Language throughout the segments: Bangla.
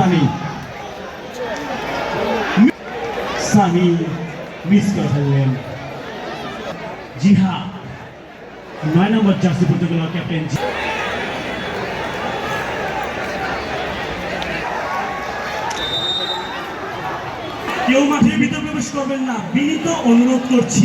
সানি। সানি মিস করে ফেললেন। জিহা, নয় নম্বর জার্সি পর্তুগাল ক্যাপ্টেন কেউ মাঠের ভিতর প্রবেশ করবেন না। বিনীত অনুরোধ করছি।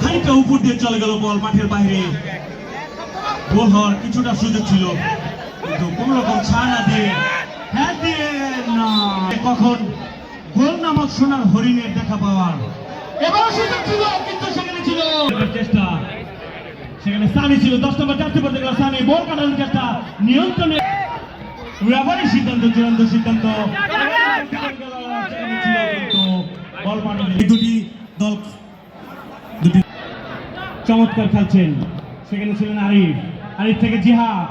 খানিকটা উপর দিয়ে চলে গেল বল মাঠের বাইরে। গোল হওয়ার কিছুটা সুযোগ ছিল, কিন্তু কোন রকম ছাড় দিয়ে হ্যাঁ দিয়ে না। কখন গোল নামক সোনার হরিণের দেখা পাওয়ার। এবার সুযোগ ছিল, কিন্তু সেখানে ছিল। চেষ্টা। সেখানে সানি ছিল, দশ নম্বর চারটে পড়তে গেল সানি, বল কাটানোর চেষ্টা, নিয়ন্ত্রণে। রেফারি সিদ্ধান্ত, চূড়ান্ত সিদ্ধান্ত। দুটি চমৎকার খেলছেন। সেখানে ছিলেন আরিফ। আরিফ থেকে জিহাদ।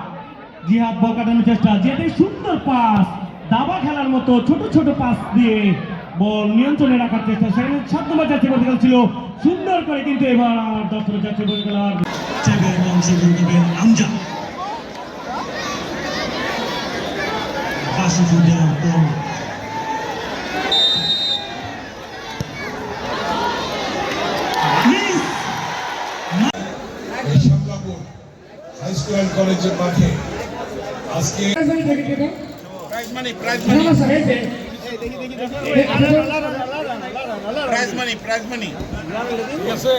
জিহাদ বল কাটানোর চেষ্টা। যেতে সুন্দর পাস। দাবা খেলার মতো ছোট ছোট পাস দিয়ে বল নিয়ন্ত্রণে রাখার চেষ্টা। সেখানে সাত নম্বর যাত্রী বলতে ছিল সুন্দর করে কিন্তু এবার আমার দপ্তর যাত্রী বলতে গেল অংশগ্রহণ করবেন আমজা স্কুল অ্যান্ড কলেজের মাঠে আজকে prize money prize money prize money prize money ঠিক আছে